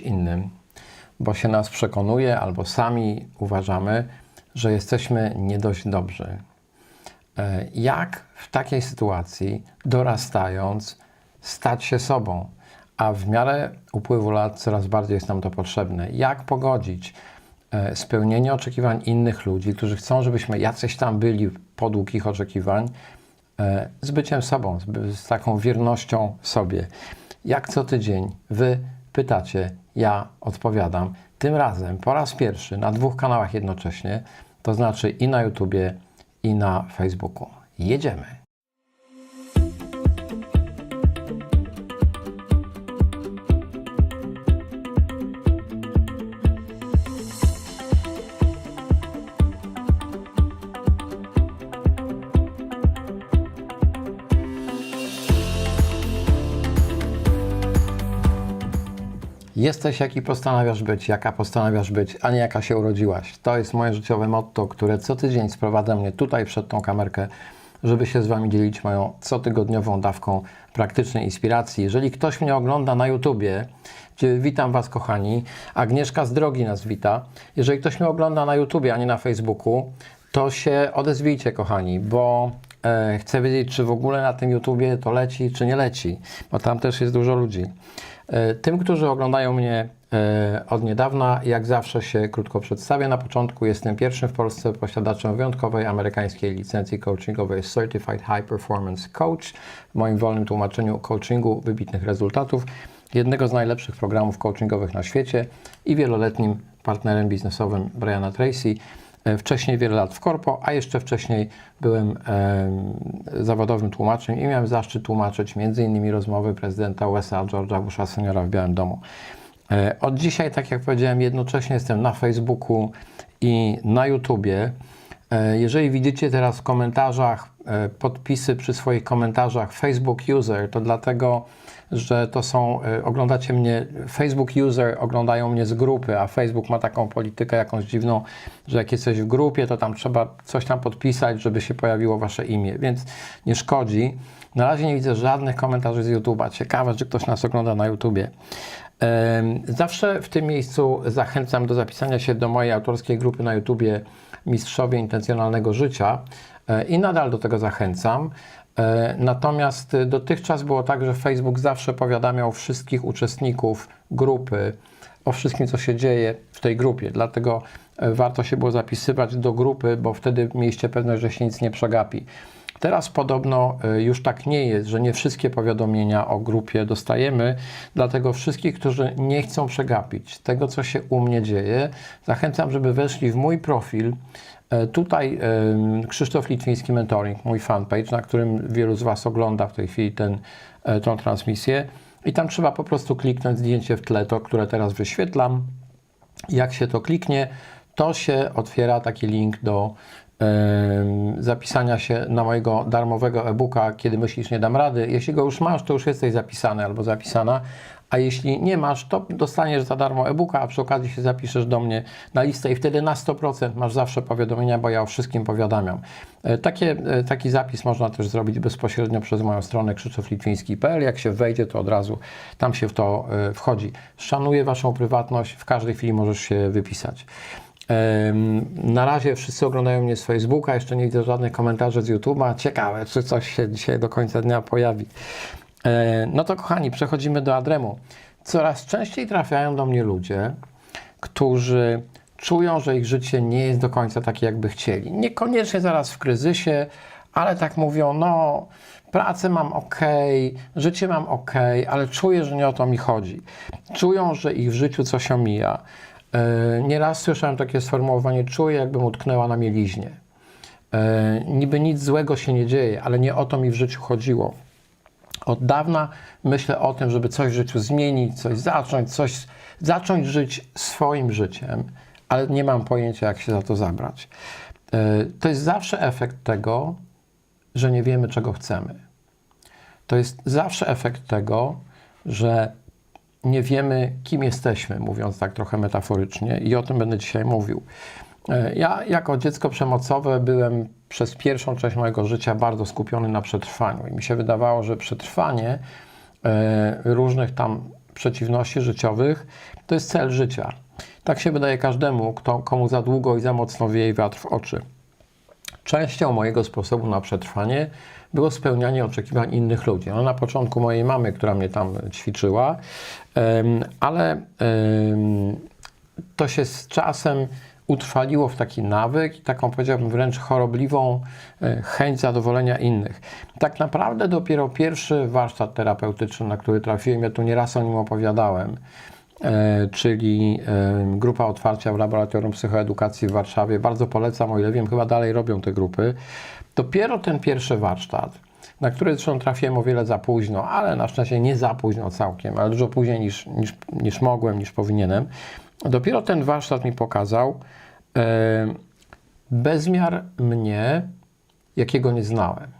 innym, bo się nas przekonuje albo sami uważamy, że jesteśmy nie dość dobrzy. E, Jak w takiej sytuacji, dorastając, stać się sobą? A w miarę upływu lat coraz bardziej jest nam to potrzebne. Jak pogodzić e, spełnienie oczekiwań innych ludzi, którzy chcą, żebyśmy jacyś tam byli podług ich oczekiwań, e, z byciem sobą, z, taką wiernością sobie. Jak co tydzień wy pytacie, ja odpowiadam. Tym razem po raz pierwszy na dwóch kanałach jednocześnie, to znaczy i na YouTubie, i na Facebooku. Jedziemy. Jesteś jaki postanawiasz być, jaka postanawiasz być, a nie jaka się urodziłaś. To jest moje życiowe motto, które co tydzień sprowadza mnie tutaj przed tą kamerkę, żeby się z Wami dzielić moją cotygodniową dawką praktycznej inspiracji. Jeżeli ktoś mnie ogląda na YouTubie, witam Was kochani, Agnieszka z drogi nas wita. Jeżeli ktoś mnie ogląda na YouTubie, a nie na Facebooku, to się odezwijcie kochani, bo e, chcę wiedzieć, czy w ogóle na tym YouTubie to leci, czy nie leci, bo tam też jest dużo ludzi. E, Tym, którzy oglądają mnie e, od niedawna, jak zawsze się krótko przedstawię. Na początku jestem pierwszym w Polsce posiadaczem wyjątkowej amerykańskiej licencji coachingowej Certified High Performance Coach, w moim wolnym tłumaczeniu coachingu wybitnych rezultatów, jednego z najlepszych programów coachingowych na świecie i wieloletnim partnerem biznesowym Briana Tracy. E, Wcześniej wiele lat w korpo, a jeszcze wcześniej byłem em, zawodowym tłumaczem i miałem zaszczyt tłumaczyć m.in. rozmowy prezydenta USA George'a Busha seniora w Białym Domu. E, Od dzisiaj, tak jak powiedziałem, jednocześnie jestem na Facebooku i na YouTubie. E, Jeżeli widzicie teraz w komentarzach e, podpisy przy swoich komentarzach Facebook User, to dlatego, że to są, e, oglądacie mnie, Facebook User oglądają mnie z grupy, a Facebook ma taką politykę jakąś dziwną, że jak jesteś w grupie, to tam trzeba coś tam podpisać, żeby się pojawiło wasze imię, więc nie szkodzi. Na razie nie widzę żadnych komentarzy z YouTube'a. Ciekawe, czy ktoś nas ogląda na YouTubie. Zawsze w tym miejscu zachęcam do zapisania się do mojej autorskiej grupy na YouTubie Mistrzowie Intencjonalnego Życia e, i nadal do tego zachęcam. E, Natomiast dotychczas było tak, że Facebook zawsze powiadamiał wszystkich uczestników grupy o wszystkim, co się dzieje w tej grupie. Dlatego e, warto się było zapisywać do grupy, bo wtedy mieliście pewność, że się nic nie przegapi. Teraz podobno y, już tak nie jest, że nie wszystkie powiadomienia o grupie dostajemy, dlatego wszystkich, którzy nie chcą przegapić tego, co się u mnie dzieje, zachęcam, żeby weszli w mój profil. E, Tutaj Krzysztof Litwiński Mentoring, mój fanpage, na którym wielu z Was ogląda w tej chwili ten, e, tą transmisję. I tam trzeba po prostu kliknąć zdjęcie w tle, to które teraz wyświetlam. Jak się to kliknie, to się otwiera taki link do zapisania się na mojego darmowego e-booka, kiedy myślisz, nie dam rady. Jeśli go już masz, to już jesteś zapisany albo zapisana, a jeśli nie masz, to dostaniesz za darmo e-booka, a przy okazji się zapiszesz do mnie na listę i wtedy na 100% masz zawsze powiadomienia, bo ja o wszystkim powiadamiam. E, Takie, e, taki zapis można też zrobić bezpośrednio przez moją stronę krzysztoflitwiński.pl. Jak się wejdzie, to od razu tam się w to e, wchodzi. Szanuję Waszą prywatność, w każdej chwili możesz się wypisać. Na razie wszyscy oglądają mnie z Facebooka, jeszcze nie widzę żadnych komentarzy z YouTube'a. Ciekawe, czy coś się dzisiaj do końca dnia pojawi. E, No to kochani, przechodzimy do Adremu. Coraz częściej trafiają do mnie ludzie, którzy czują, że ich życie nie jest do końca takie, jakby chcieli. Niekoniecznie zaraz w kryzysie, ale tak mówią, no pracę mam ok, życie mam ok, ale czuję, że nie o to mi chodzi. Czują, że ich w życiu coś omija. E, Nieraz słyszałem takie sformułowanie, czuję jakbym utknęła na mieliźnie. E, Niby nic złego się nie dzieje, ale nie o to mi w życiu chodziło. Od dawna myślę o tym, żeby coś w życiu zmienić, coś zacząć, coś zacząć żyć swoim życiem, ale nie mam pojęcia, jak się za to zabrać. E, To jest zawsze efekt tego, że nie wiemy, czego chcemy. To jest zawsze efekt tego, że nie wiemy, kim jesteśmy, mówiąc tak trochę metaforycznie, i o tym będę dzisiaj mówił. E, Ja, jako dziecko przemocowe, byłem przez pierwszą część mojego życia bardzo skupiony na przetrwaniu, i mi się wydawało, że przetrwanie e, różnych tam przeciwności życiowych to jest cel życia. Tak się wydaje każdemu, kto, komu za długo i za mocno wieje wiatr w oczy. Częścią mojego sposobu na przetrwanie było spełnianie oczekiwań innych ludzi. No, na początku mojej mamy, która mnie tam ćwiczyła, ale to się z czasem utrwaliło w taki nawyk i taką powiedziałbym wręcz chorobliwą e, chęć zadowolenia innych. Tak naprawdę dopiero pierwszy warsztat terapeutyczny, na który trafiłem, ja tu nieraz o nim opowiadałem, czyli e, grupa otwarcia w Laboratorium Psychoedukacji w Warszawie. Bardzo polecam, o ile wiem, chyba dalej robią te grupy. Dopiero ten pierwszy warsztat, na który zresztą trafiłem o wiele za późno, ale na szczęście nie za późno całkiem, ale dużo później niż, niż, niż mogłem, niż powinienem. Dopiero ten warsztat mi pokazał e, bezmiar mnie, jakiego nie znałem.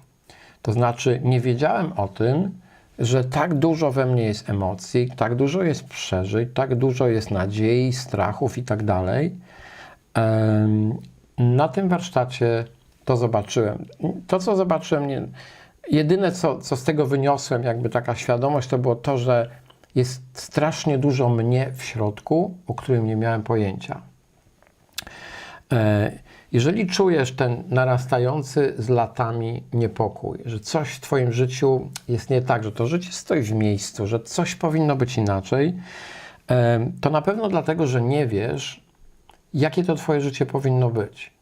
To znaczy, nie wiedziałem o tym, że tak dużo we mnie jest emocji, tak dużo jest przeżyć, tak dużo jest nadziei, strachów i tak dalej. Na tym warsztacie to zobaczyłem. To, co zobaczyłem, nie, jedyne, co, co z tego wyniosłem, jakby taka świadomość, to było to, że jest strasznie dużo mnie w środku, o którym nie miałem pojęcia. Jeżeli czujesz ten narastający z latami niepokój, że coś w Twoim życiu jest nie tak, że to życie stoi w miejscu, że coś powinno być inaczej, to na pewno dlatego, że nie wiesz, jakie to Twoje życie powinno być.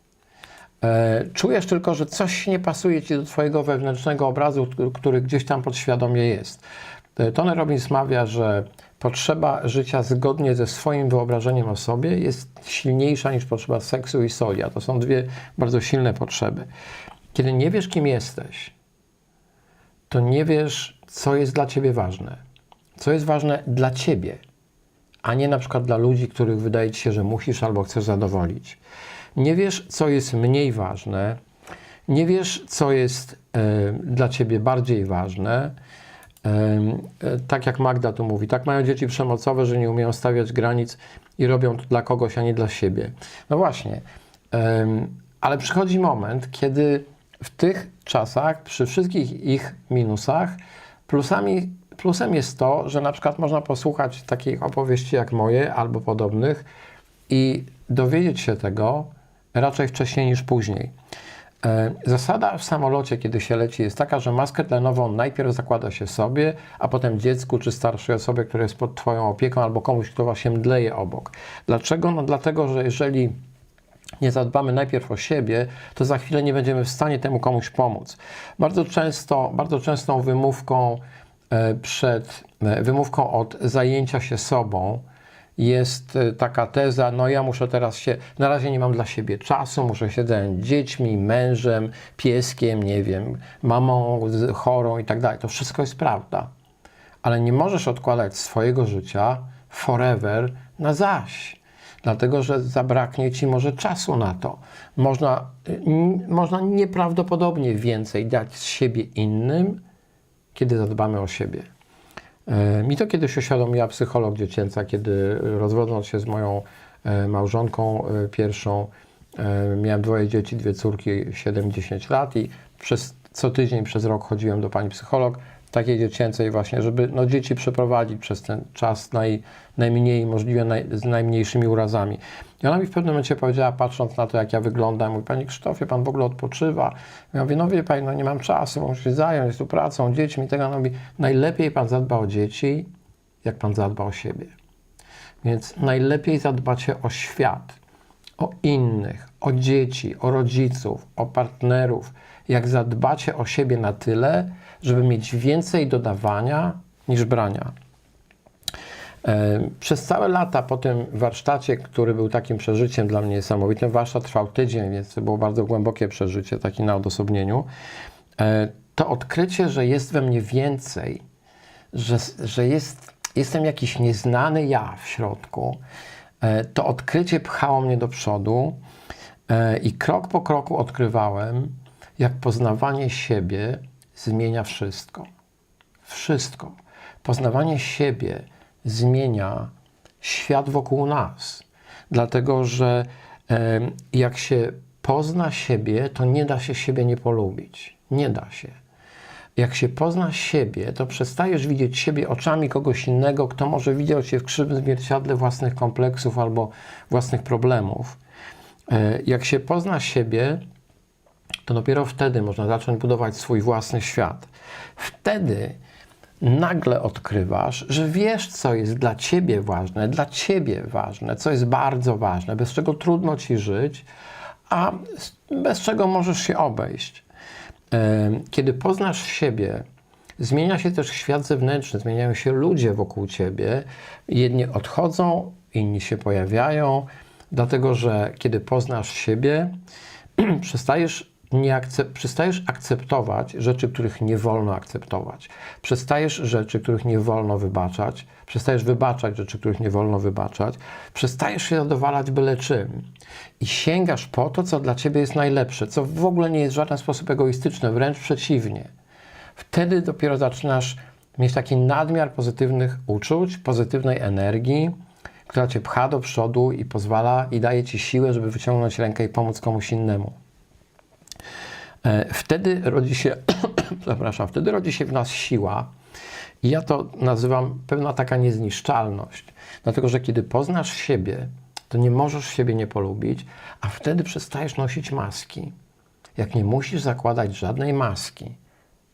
E, Czujesz tylko, że coś nie pasuje Ci do Twojego wewnętrznego obrazu, który- który gdzieś tam podświadomie jest. E, Tony Robbins mawia, że potrzeba życia zgodnie ze swoim wyobrażeniem o sobie jest silniejsza niż potrzeba seksu i soli, a to są dwie bardzo silne potrzeby. Kiedy nie wiesz, kim jesteś, to nie wiesz, co jest dla Ciebie ważne. Co jest ważne dla Ciebie, a nie na przykład dla ludzi, których wydaje Ci się, że musisz albo chcesz zadowolić. Nie wiesz, co jest mniej ważne, nie wiesz, co jest e, dla Ciebie bardziej ważne. E, tak jak Magda tu mówi, tak mają dzieci przemocowe, że nie umieją stawiać granic i robią to dla kogoś, a nie dla siebie. No właśnie, ale przychodzi moment, kiedy w tych czasach, przy wszystkich ich minusach, plusami, plusem jest to, że na przykład można posłuchać takich opowieści jak moje albo podobnych i dowiedzieć się tego raczej wcześniej niż później. E, Zasada w samolocie, kiedy się leci, jest taka, że maskę tlenową najpierw zakłada się sobie, a potem dziecku czy starszej osobie, która jest pod Twoją opieką, albo komuś, kto właśnie mdleje obok. Dlaczego? No dlatego, że jeżeli nie zadbamy najpierw o siebie, to za chwilę nie będziemy w stanie temu komuś pomóc. Bardzo często, bardzo częstą wymówką e, przed, e, wymówką od zajęcia się sobą jest e, taka teza, no ja muszę teraz się, na razie nie mam dla siebie czasu, muszę się zająć dziećmi, mężem, pieskiem, nie wiem, mamą chorą i tak dalej. To wszystko jest prawda. Ale nie możesz odkładać swojego życia forever na zaś. Dlatego, że zabraknie ci może czasu na to. Można, n- można nieprawdopodobnie więcej dać z siebie innym, kiedy zadbamy o siebie. E, Mi to kiedyś uświadomiła psycholog dziecięca, kiedy rozwodząc się z moją e, małżonką e, pierwszą, miałem dwoje dzieci, dwie córki, 7-10 lat i przez co tydzień, przez rok chodziłem do pani psycholog, takiej dziecięcej właśnie, żeby no, dzieci przeprowadzić przez ten czas naj, najmniej możliwie naj, z najmniejszymi urazami. I ona mi w pewnym momencie powiedziała, patrząc na to, jak ja wyglądam, mówi, Panie Krzysztofie, Pan w ogóle odpoczywa. Ja mówię, no wie Pani, no nie mam czasu, muszę się zająć, jest tu pracą, dziećmi, tego. Ona mówi, najlepiej Pan zadba o dzieci, jak Pan zadba o siebie. Więc najlepiej zadbacie o świat, o innych, o dzieci, o rodziców, o partnerów, jak zadbacie o siebie na tyle, żeby mieć więcej dodawania niż brania. E, Przez całe lata po tym warsztacie, który był takim przeżyciem dla mnie niesamowitym, warsztat trwał tydzień, więc to było bardzo głębokie przeżycie, takie na odosobnieniu, e, to odkrycie, że jest we mnie więcej, że, że jest, jestem jakiś nieznany ja w środku, e, to odkrycie pchało mnie do przodu i krok po kroku odkrywałem, jak poznawanie siebie zmienia wszystko. Wszystko. Poznawanie siebie zmienia świat wokół nas. Dlatego, że jak się pozna siebie, to nie da się siebie nie polubić. Nie da się. Jak się pozna siebie, to przestajesz widzieć siebie oczami kogoś innego, kto może widział cię w krzywym zwierciadle własnych kompleksów albo własnych problemów. E, Jak się pozna siebie, to dopiero wtedy można zacząć budować swój własny świat. Wtedy nagle odkrywasz, że wiesz, co jest dla ciebie ważne, dla ciebie ważne, co jest bardzo ważne, bez czego trudno ci żyć, a bez czego możesz się obejść. Kiedy poznasz siebie, zmienia się też świat zewnętrzny, zmieniają się ludzie wokół ciebie. Jedni odchodzą, inni się pojawiają, dlatego że kiedy poznasz siebie, przestajesz, nie przestajesz akceptować rzeczy, których nie wolno akceptować. Przestajesz rzeczy, których nie wolno wybaczać. Przestajesz wybaczać rzeczy, których nie wolno wybaczać. Przestajesz się zadowalać byle czym. I sięgasz po to, co dla ciebie jest najlepsze, co w ogóle nie jest w żaden sposób egoistyczne, wręcz przeciwnie. Wtedy dopiero zaczynasz mieć taki nadmiar pozytywnych uczuć, pozytywnej energii, która cię pcha do przodu i pozwala i daje ci siłę, żeby wyciągnąć rękę i pomóc komuś innemu. E, Wtedy rodzi się, przepraszam, wtedy rodzi się w nas siła. I ja to nazywam pewna taka niezniszczalność. Dlatego, że kiedy poznasz siebie, to nie możesz siebie nie polubić, a wtedy przestajesz nosić maski. Jak nie musisz zakładać żadnej maski,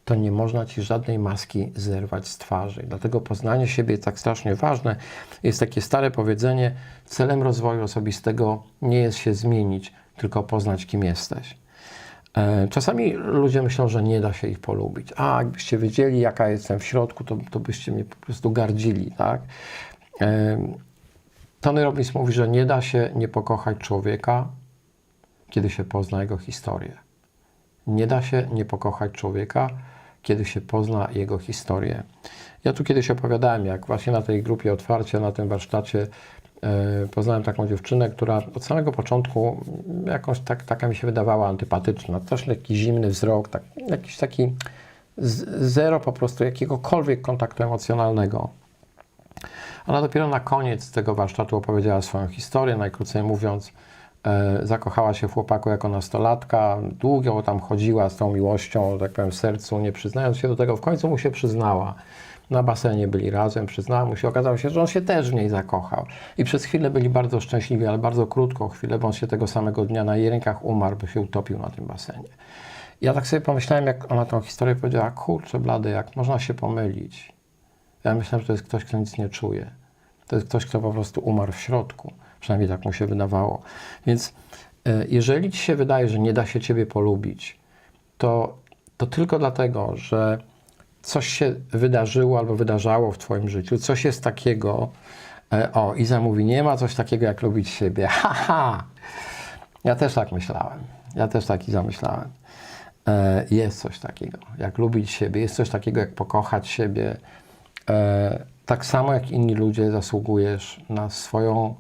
to nie można ci żadnej maski zerwać z twarzy. Dlatego poznanie siebie jest tak strasznie ważne. Jest takie stare powiedzenie: celem rozwoju osobistego nie jest się zmienić, tylko poznać, kim jesteś. E, Czasami ludzie myślą, że nie da się ich polubić. A, jakbyście wiedzieli, jaka jestem w środku, to, to byście mnie po prostu gardzili, tak? E, Tony Robbins mówi, że nie da się nie pokochać człowieka, kiedy się pozna jego historię. Nie da się nie pokochać człowieka, kiedy się pozna jego historię. Ja tu kiedyś opowiadałem, jak właśnie na tej grupie otwarcia, na tym warsztacie poznałem taką dziewczynę, która od samego początku jakoś tak, taka mi się wydawała antypatyczna. Też lekki zimny wzrok, tak, jakiś taki zero po prostu jakiegokolwiek kontaktu emocjonalnego. Ona dopiero na koniec tego warsztatu opowiedziała swoją historię, najkrócej mówiąc, e, zakochała się w chłopaku jako nastolatka, długo tam chodziła z tą miłością, tak powiem, w sercu, nie przyznając się do tego, w końcu mu się przyznała. Na basenie byli razem, przyznała mu się, okazało się, że on się też w niej zakochał. I przez chwilę byli bardzo szczęśliwi, ale bardzo krótką chwilę, bo on się tego samego dnia na jej rękach umarł, by się utopił na tym basenie. Ja tak sobie pomyślałem, jak ona tą historię powiedziała, kurczę blady, jak można się pomylić. Ja myślałem, że to jest ktoś, kto nic nie czuje. To jest ktoś, kto po prostu umarł w środku. Przynajmniej tak mu się wydawało. Więc e, jeżeli ci się wydaje, że nie da się ciebie polubić, to, to tylko dlatego, że coś się wydarzyło albo wydarzało w twoim życiu, coś jest takiego, e, o, Iza mówi, nie ma coś takiego jak lubić siebie. Haha! Ja też tak myślałem. Ja też tak Iza myślałem. E, Jest coś takiego, jak lubić siebie, jest coś takiego, jak pokochać siebie. E, Tak samo jak inni ludzie zasługujesz na swoją,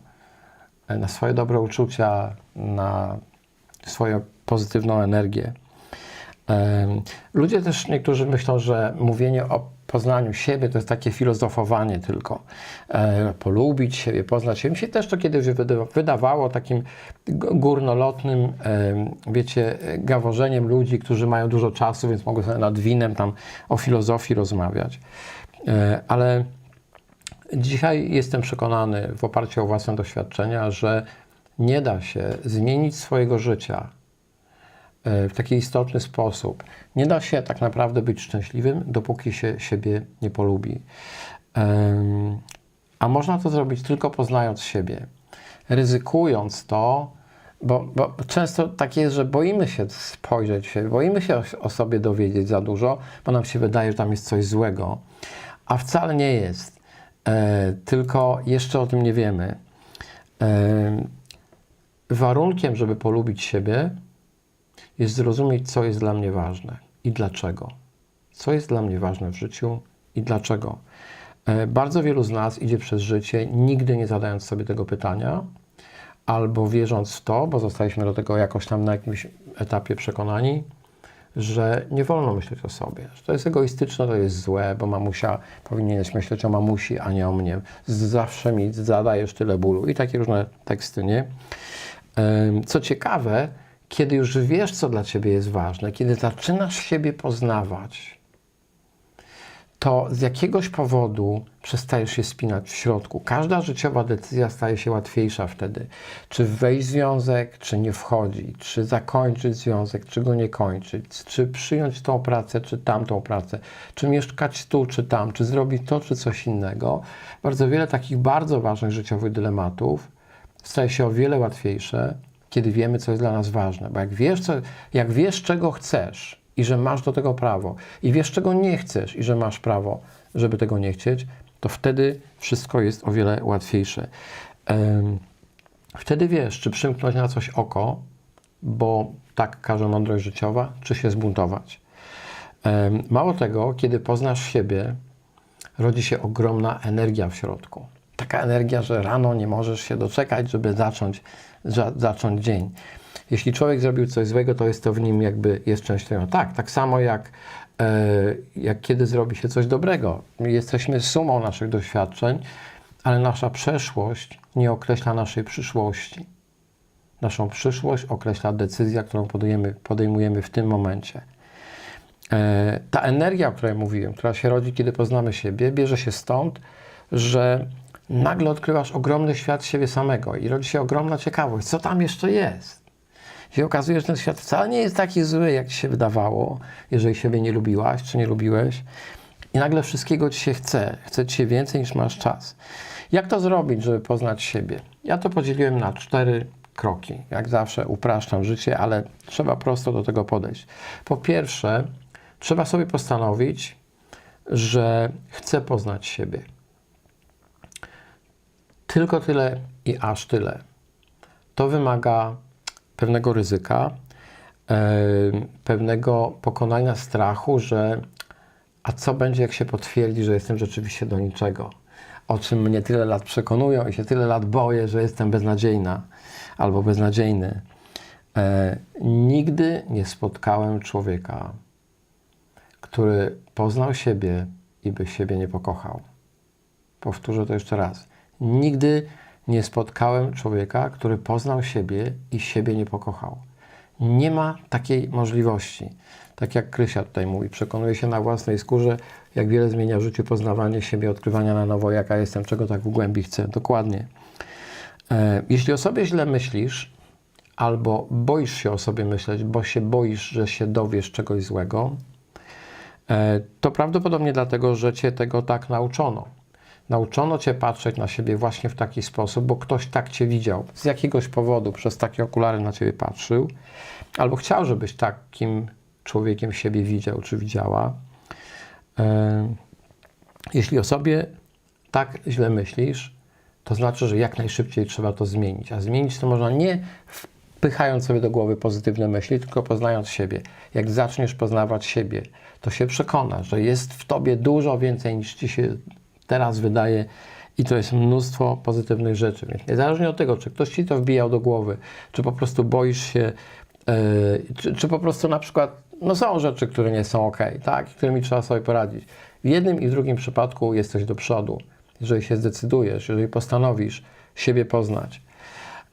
na swoje dobre uczucia, na swoją pozytywną energię. Ludzie też niektórzy myślą, że mówienie o poznaniu siebie to jest takie filozofowanie tylko. E, polubić siebie, poznać siebie. Mi się też to kiedyś wyda- wydawało takim górnolotnym, wiecie, gaworzeniem ludzi, którzy mają dużo czasu, więc mogą sobie nad winem tam o filozofii rozmawiać. E, Ale Dzisiaj jestem przekonany, w oparciu o własne doświadczenia, że nie da się zmienić swojego życia w taki istotny sposób. Nie da się tak naprawdę być szczęśliwym, dopóki się siebie nie polubi. A można to zrobić tylko poznając siebie, ryzykując to, bo, bo często tak jest, że boimy się spojrzeć się, boimy się o, o sobie dowiedzieć za dużo, bo nam się wydaje, że tam jest coś złego, a wcale nie jest. E, tylko jeszcze o tym nie wiemy. E, warunkiem, żeby polubić siebie, jest zrozumieć, co jest dla mnie ważne i dlaczego. Co jest dla mnie ważne w życiu i dlaczego. E, bardzo wielu z nas idzie przez życie, nigdy nie zadając sobie tego pytania, albo wierząc w to, bo zostaliśmy do tego jakoś tam na jakimś etapie przekonani, że nie wolno myśleć o sobie, że to jest egoistyczne, to jest złe, bo mamusia powinieneś myśleć o mamusi, a nie o mnie. Zawsze mi zadajesz tyle bólu i takie różne teksty, nie? Em, Co ciekawe, kiedy już wiesz, co dla ciebie jest ważne, kiedy zaczynasz siebie poznawać, to z jakiegoś powodu przestajesz się spinać w środku. Każda życiowa decyzja staje się łatwiejsza wtedy. Czy wejść w związek, czy nie wchodzić, czy zakończyć związek, czy go nie kończyć, czy przyjąć tą pracę, czy tamtą pracę, czy mieszkać tu, czy tam, czy zrobić to, czy coś innego. Bardzo wiele takich bardzo ważnych życiowych dylematów staje się o wiele łatwiejsze, kiedy wiemy, co jest dla nas ważne. Bo jak wiesz, co, jak wiesz czego chcesz i że masz do tego prawo, i wiesz, czego nie chcesz i że masz prawo, żeby tego nie chcieć, to wtedy wszystko jest o wiele łatwiejsze. Wtedy wiesz, czy przymknąć na coś oko, bo tak każe mądrość życiowa, czy się zbuntować. Mało tego, kiedy poznasz siebie, rodzi się ogromna energia w środku. Taka energia, że rano nie możesz się doczekać, żeby zacząć, za, zacząć dzień. Jeśli człowiek zrobił coś złego, to jest to w nim jakby jest częścią. Tak, tak samo jak, e, jak kiedy zrobi się coś dobrego. My Jesteśmy sumą naszych doświadczeń, ale nasza przeszłość nie określa naszej przyszłości. Naszą przyszłość określa decyzja, którą podejmujemy, podejmujemy w tym momencie. E, ta energia, o której mówiłem, która się rodzi, kiedy poznamy siebie, bierze się stąd, że nagle odkrywasz ogromny świat siebie samego i rodzi się ogromna ciekawość, co tam jeszcze jest. I okazuje, że ten świat wcale nie jest taki zły, jak ci się wydawało, jeżeli siebie nie lubiłaś czy nie lubiłeś. I nagle wszystkiego ci się chce. Chce ci się więcej niż masz czas. Jak to zrobić, żeby poznać siebie? Ja to podzieliłem na cztery kroki. Jak zawsze upraszczam życie, ale trzeba prosto do tego podejść. Po pierwsze, trzeba sobie postanowić, że chcę poznać siebie. Tylko tyle i aż tyle. To wymaga pewnego ryzyka, e, pewnego pokonania strachu, że a co będzie, jak się potwierdzi, że jestem rzeczywiście do niczego? O czym mnie tyle lat przekonują i się tyle lat boję, że jestem beznadziejna albo beznadziejny. E, nigdy nie spotkałem człowieka, który poznał siebie i by siebie nie pokochał. Powtórzę to jeszcze raz. Nigdy nie spotkałem człowieka, który poznał siebie i siebie nie pokochał. Nie ma takiej możliwości. Tak jak Krysia tutaj mówi, przekonuje się na własnej skórze, jak wiele zmienia w życiu poznawanie siebie, odkrywania na nowo, jaka jestem, czego tak w głębi chcę. Dokładnie. E, jeśli o sobie źle myślisz, albo boisz się o sobie myśleć, bo się boisz, że się dowiesz czegoś złego, e, to prawdopodobnie dlatego, że cię tego tak nauczono. Nauczono cię patrzeć na siebie właśnie w taki sposób, bo ktoś tak cię widział. Z jakiegoś powodu przez takie okulary na ciebie patrzył, albo chciał, żebyś takim człowiekiem siebie widział czy widziała. Jeśli o sobie tak źle myślisz, to znaczy, że jak najszybciej trzeba to zmienić. A zmienić to można nie wpychając sobie do głowy pozytywne myśli, tylko poznając siebie. Jak zaczniesz poznawać siebie, to się przekonasz, że jest w tobie dużo więcej niż ci się teraz wydaje i to jest mnóstwo pozytywnych rzeczy. Więc niezależnie od tego, czy ktoś ci to wbijał do głowy, czy po prostu boisz się, yy, czy, czy po prostu na przykład, no są rzeczy, które nie są ok, tak, którymi trzeba sobie poradzić. W jednym i w drugim przypadku jesteś do przodu. Jeżeli się zdecydujesz, jeżeli postanowisz siebie poznać,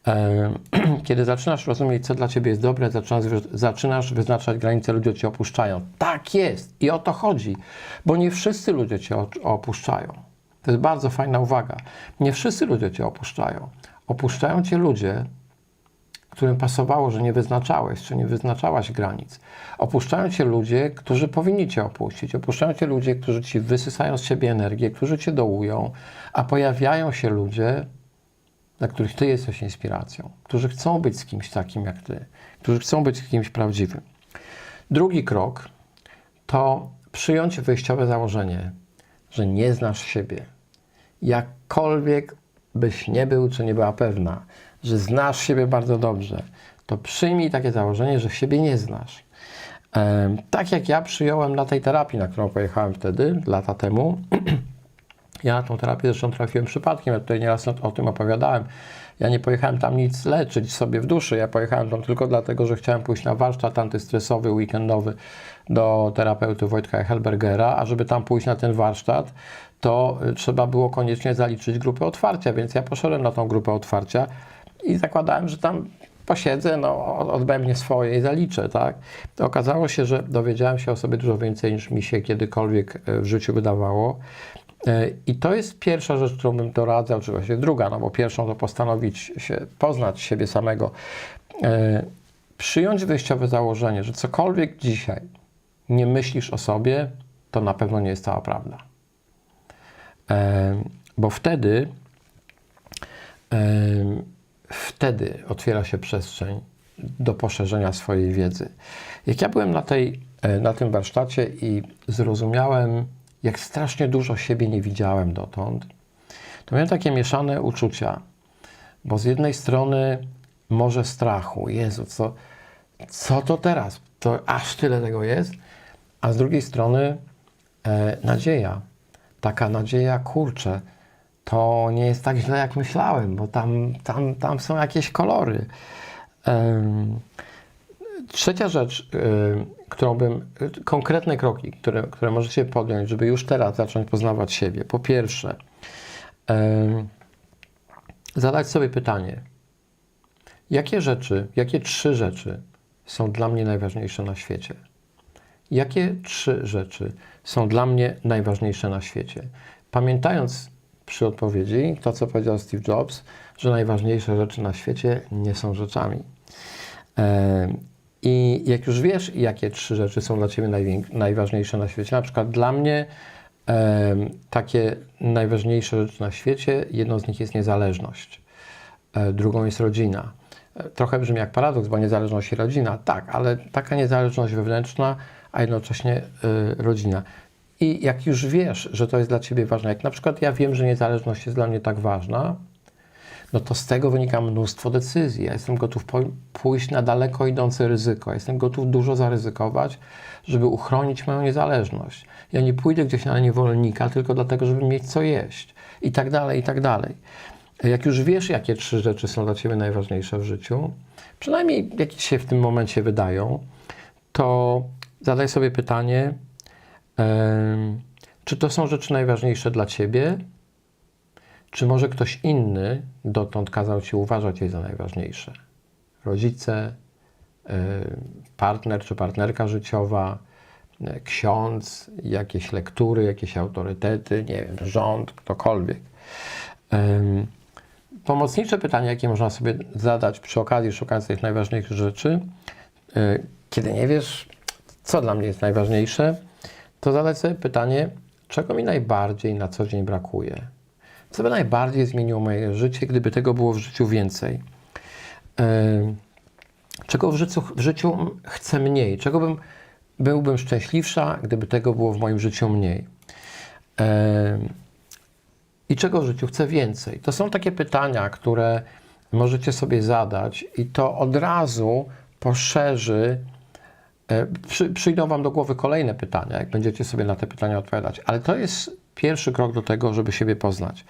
kiedy zaczynasz rozumieć, co dla ciebie jest dobre, zaczynasz, zaczynasz wyznaczać granice, ludzie cię opuszczają. Tak jest i o to chodzi, bo nie wszyscy ludzie cię opuszczają. To jest bardzo fajna uwaga. Nie wszyscy ludzie cię opuszczają. Opuszczają cię ludzie, którym pasowało, że nie wyznaczałeś, czy nie wyznaczałaś granic. Opuszczają cię ludzie, którzy powinni cię opuścić. Opuszczają cię ludzie, którzy ci wysysają z siebie energię, którzy cię dołują, a pojawiają się ludzie, dla których Ty jesteś inspiracją, którzy chcą być z kimś takim jak Ty, którzy chcą być z kimś prawdziwym. Drugi krok to przyjąć wyjściowe założenie, że nie znasz siebie. Jakkolwiek byś nie był, czy nie była pewna, że znasz siebie bardzo dobrze, to przyjmij takie założenie, że siebie nie znasz. Tak jak ja przyjąłem na tej terapii, na którą pojechałem wtedy, lata temu, ja na tą terapię zresztą trafiłem przypadkiem, ja tutaj nieraz o tym opowiadałem. Ja nie pojechałem tam nic leczyć sobie w duszy, ja pojechałem tam tylko dlatego, że chciałem pójść na warsztat antystresowy, weekendowy do terapeuty Wojtka Helbergera, a żeby tam pójść na ten warsztat, to y, trzeba było koniecznie zaliczyć grupę otwarcia, więc ja poszedłem na tą grupę otwarcia i zakładałem, że tam posiedzę, no, odbębnię swoje i zaliczę, tak? To okazało się, że dowiedziałem się o sobie dużo więcej niż mi się kiedykolwiek e, w życiu wydawało. E, I to jest pierwsza rzecz, którą bym doradzał, czy właściwie druga, no bo pierwszą to postanowić się, poznać siebie samego. E, Przyjąć wyjściowe założenie, że cokolwiek dzisiaj nie myślisz o sobie, to na pewno nie jest cała prawda. E, Bo wtedy wtedy otwiera się przestrzeń do poszerzenia swojej wiedzy. Jak ja byłem na, tej, na tym warsztacie i zrozumiałem, jak strasznie dużo siebie nie widziałem dotąd, to miałem takie mieszane uczucia, bo z jednej strony może strachu, Jezu, co, co to teraz? To aż tyle tego jest, a z drugiej strony e, nadzieja. Taka nadzieja, kurczę, to nie jest tak źle, jak myślałem, bo tam, tam, tam są jakieś kolory. Em, Trzecia rzecz, em, którą bym, konkretne kroki, które, które możecie podjąć, żeby już teraz zacząć poznawać siebie. Po pierwsze, zadać sobie pytanie, jakie rzeczy, jakie trzy rzeczy są dla mnie najważniejsze na świecie? Jakie trzy rzeczy są dla mnie najważniejsze na świecie? Pamiętając przy odpowiedzi to, co powiedział Steve Jobs, że najważniejsze rzeczy na świecie nie są rzeczami. I jak już wiesz, jakie trzy rzeczy są dla Ciebie najważniejsze na świecie, na przykład dla mnie e, takie najważniejsze rzeczy na świecie, jedną z nich jest niezależność, e, drugą jest rodzina. E, Trochę brzmi jak paradoks, bo niezależność i rodzina, tak, ale taka niezależność wewnętrzna, a jednocześnie e, rodzina. I jak już wiesz, że to jest dla Ciebie ważne, jak na przykład ja wiem, że niezależność jest dla mnie tak ważna, no to z tego wynika mnóstwo decyzji. Ja jestem gotów pójść na daleko idące ryzyko. Ja jestem gotów dużo zaryzykować, żeby uchronić moją niezależność. Ja nie pójdę gdzieś na niewolnika tylko dlatego, żeby mieć co jeść. I tak dalej, i tak dalej. Jak już wiesz, jakie trzy rzeczy są dla Ciebie najważniejsze w życiu, przynajmniej jakie się w tym momencie wydają, to zadaj sobie pytanie, czy to są rzeczy najważniejsze dla Ciebie, czy może ktoś inny dotąd kazał Ci uważać je za najważniejsze? Rodzice, y, partner czy partnerka życiowa, y, ksiądz, jakieś lektury, jakieś autorytety, nie wiem, rząd, ktokolwiek. Pomocnicze pytanie, jakie można sobie zadać przy okazji szukając tych najważniejszych rzeczy, y, kiedy nie wiesz, co dla mnie jest najważniejsze, to zadać sobie pytanie, czego mi najbardziej na co dzień brakuje. Co by najbardziej zmieniło moje życie, gdyby tego było w życiu więcej? Czego w życiu, w życiu chcę mniej? Czego bym, byłbym szczęśliwsza, gdyby tego było w moim życiu mniej? I czego w życiu chcę więcej? To są takie pytania, które możecie sobie zadać, i to od razu poszerzy E, Przy, przyjdą Wam do głowy kolejne pytania, jak będziecie sobie na te pytania odpowiadać, ale to jest pierwszy krok do tego, żeby siebie poznać.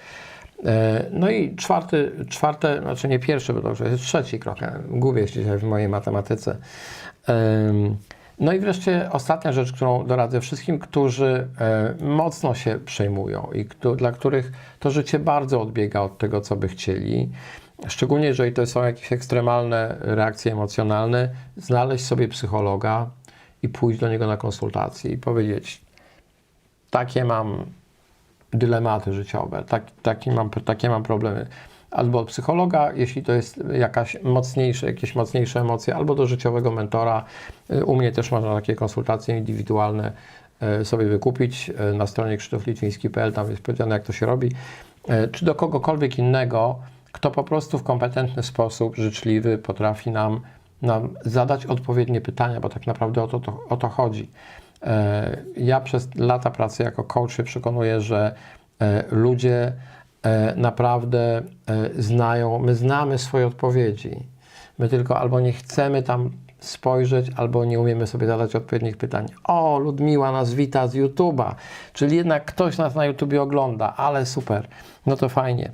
E, No i czwarty, czwarte, znaczy nie pierwszy, bo to już jest trzeci krok, gubię się dzisiaj w mojej matematyce. Em, No i wreszcie ostatnia rzecz, którą doradzę wszystkim, którzy e, mocno się przejmują i dla których to życie bardzo odbiega od tego, co by chcieli. Szczególnie jeżeli to są jakieś ekstremalne reakcje emocjonalne, znaleźć sobie psychologa i pójść do niego na konsultację i powiedzieć: Takie mam dylematy życiowe, tak, taki mam, takie mam problemy. Albo od psychologa, jeśli to jest jakaś mocniejsze, jakieś mocniejsze emocje, albo do życiowego mentora. Y, U mnie też można takie konsultacje indywidualne y, sobie wykupić y, na stronie krzysztoflitwiński.pl, tam jest powiedziane, jak to się robi. Czy do kogokolwiek innego, kto po prostu w kompetentny sposób, życzliwy, potrafi nam, nam zadać odpowiednie pytania, bo tak naprawdę o to, to, o to chodzi. E, Ja przez lata pracy jako coach się przekonuję, że e, ludzie e, naprawdę znają, my znamy swoje odpowiedzi. My tylko albo nie chcemy tam spojrzeć, albo nie umiemy sobie zadać odpowiednich pytań. O, Ludmiła nas wita z YouTube'a, czyli jednak ktoś nas na YouTubie ogląda, ale super, no to fajnie.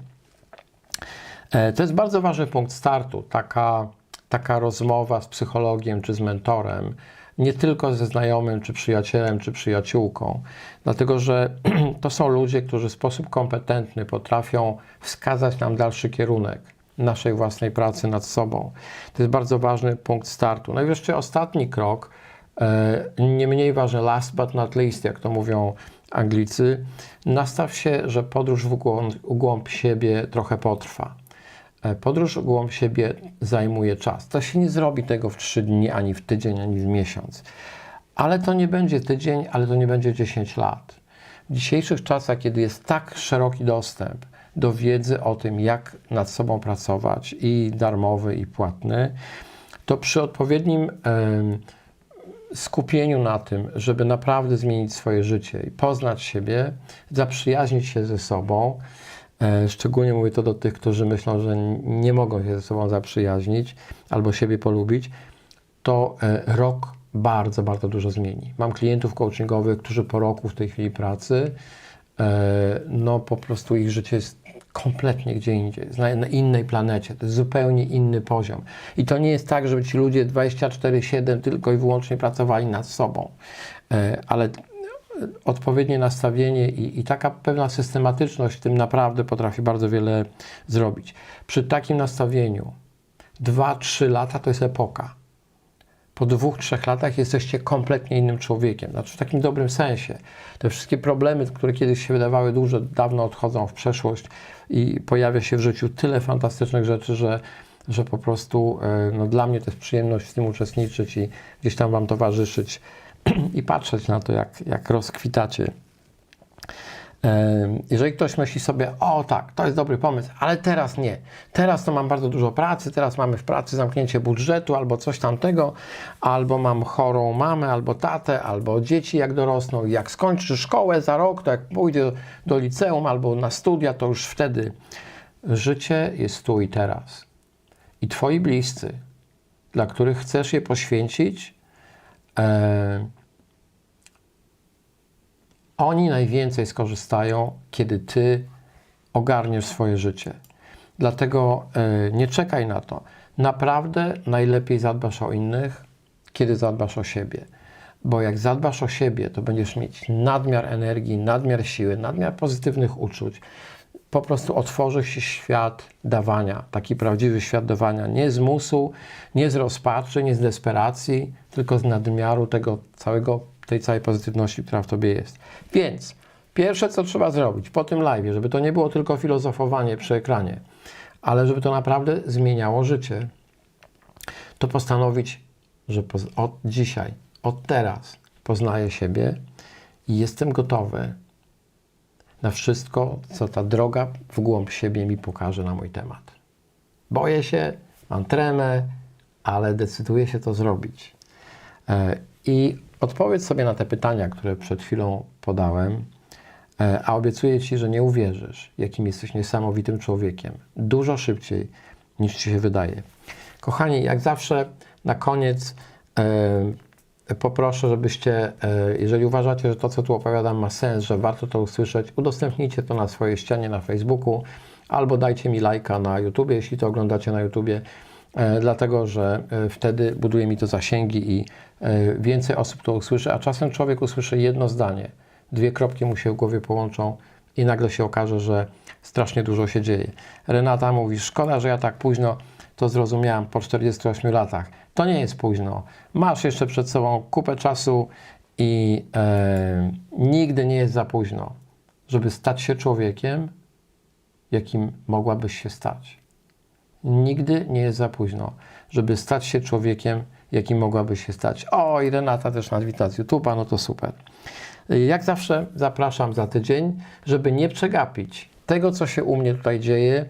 To jest bardzo ważny punkt startu, taka, taka rozmowa z psychologiem czy z mentorem, nie tylko ze znajomym, czy przyjacielem, czy przyjaciółką, dlatego że to są ludzie, którzy w sposób kompetentny potrafią wskazać nam dalszy kierunek. naszej własnej pracy nad sobą. To jest bardzo ważny punkt startu. No i wreszcie ostatni krok, e, nie mniej ważny, last but not least, jak to mówią Anglicy, nastaw się, że podróż w głąb, w głąb siebie trochę potrwa. E, Podróż w głąb siebie zajmuje czas. To się nie zrobi tego w trzy dni, ani w tydzień, ani w miesiąc. Ale to nie będzie tydzień, ale to nie będzie 10 lat. W dzisiejszych czasach, kiedy jest tak szeroki dostęp do wiedzy o tym, jak nad sobą pracować, i darmowy, i płatny, to przy odpowiednim em, skupieniu na tym, żeby naprawdę zmienić swoje życie i poznać siebie, zaprzyjaźnić się ze sobą, szczególnie mówię to do tych, którzy myślą, że nie mogą się ze sobą zaprzyjaźnić albo siebie polubić, to e, rok bardzo, bardzo dużo zmieni. Mam klientów coachingowych, którzy po roku w tej chwili pracy, e, no po prostu ich życie jest kompletnie gdzie indziej, na, innej planecie, to jest zupełnie inny poziom. I to nie jest tak, żeby ci ludzie 24-7 tylko i wyłącznie pracowali nad sobą, e, ale odpowiednie nastawienie i, i taka pewna systematyczność w tym naprawdę potrafi bardzo wiele zrobić. Przy takim nastawieniu 2-3 lata to jest epoka. Po dwóch, trzech latach jesteście kompletnie innym człowiekiem. Znaczy w takim dobrym sensie. Te wszystkie problemy, które kiedyś się wydawały duże, dawno odchodzą w przeszłość i pojawia się w życiu tyle fantastycznych rzeczy, że, że po prostu e, no, dla mnie to jest przyjemność w tym uczestniczyć i gdzieś tam Wam towarzyszyć i patrzeć na to, jak, jak rozkwitacie. Jeżeli ktoś myśli sobie, o tak, to jest dobry pomysł, ale teraz nie. Teraz to mam bardzo dużo pracy, teraz mamy w pracy zamknięcie budżetu albo coś tamtego, albo mam chorą mamę, albo tatę, albo dzieci jak dorosną. Jak skończy szkołę za rok, to jak pójdzie do liceum albo na studia, to już wtedy życie jest tu i teraz. I twoi bliscy, dla których chcesz je poświęcić, oni najwięcej skorzystają, kiedy ty ogarniesz swoje życie. Dlatego e, nie czekaj na to. Naprawdę najlepiej zadbasz o innych, kiedy zadbasz o siebie. Bo jak zadbasz o siebie, to będziesz mieć nadmiar energii, nadmiar siły, nadmiar pozytywnych uczuć. Po prostu otworzy się świat dawania, taki prawdziwy świat dawania. Nie z musu, nie z rozpaczy, nie z desperacji, tylko z nadmiaru tego całego, tej całej pozytywności, która w tobie jest. Więc pierwsze, co trzeba zrobić po tym live, żeby to nie było tylko filozofowanie przy ekranie, ale żeby to naprawdę zmieniało życie, to postanowić, że od dzisiaj, od teraz poznaję siebie i jestem gotowy na wszystko, co ta droga w głąb siebie mi pokaże na mój temat. Boję się, mam tremę, ale decyduję się to zrobić. E, I odpowiedz sobie na te pytania, które przed chwilą podałem, e, a obiecuję Ci, że nie uwierzysz, jakim jesteś niesamowitym człowiekiem. Dużo szybciej niż Ci się wydaje. Kochani, jak zawsze na koniec e, poproszę, żebyście, jeżeli uważacie, że to, co tu opowiadam, ma sens, że warto to usłyszeć, udostępnijcie to na swojej ścianie na Facebooku albo dajcie mi lajka na YouTubie, jeśli to oglądacie na YouTubie, e, dlatego że e, wtedy buduje mi to zasięgi i e, więcej osób to usłyszy, a czasem człowiek usłyszy jedno zdanie, dwie kropki mu się w głowie połączą i nagle się okaże, że strasznie dużo się dzieje. Renata mówi, szkoda, że ja tak późno to zrozumiałam po 48 latach. To nie jest późno. Masz jeszcze przed sobą kupę czasu i e, nigdy nie jest za późno, żeby stać się człowiekiem, jakim mogłabyś się stać. Nigdy nie jest za późno, żeby stać się człowiekiem, jakim mogłabyś się stać. O, i Renata też nas wita z YouTube'a, no to super. Jak zawsze zapraszam za tydzień, żeby nie przegapić tego, co się u mnie tutaj dzieje,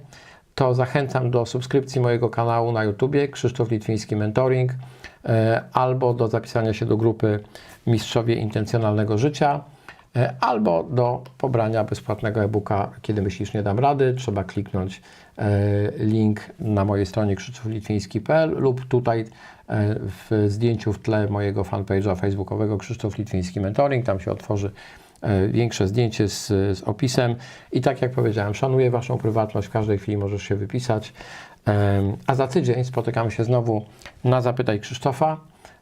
to zachęcam do subskrypcji mojego kanału na YouTubie Krzysztof Litwiński Mentoring e, albo do zapisania się do grupy Mistrzowie Intencjonalnego Życia e, albo do pobrania bezpłatnego e-booka Kiedy myślisz nie dam rady. Trzeba kliknąć link na mojej stronie krzysztoflitwiński.pl lub tutaj e, w zdjęciu w tle mojego fanpage'a facebookowego Krzysztof Litwiński Mentoring. Tam się otworzy e, większe zdjęcie z, z opisem. I tak jak powiedziałem, szanuję Waszą prywatność, w każdej chwili możesz się wypisać. A za tydzień spotykamy się znowu na Zapytaj Krzysztofa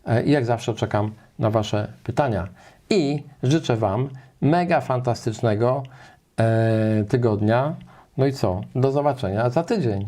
E, i jak zawsze czekam na Wasze pytania. I życzę Wam mega fantastycznego e, tygodnia. No i co? Do zobaczenia za tydzień.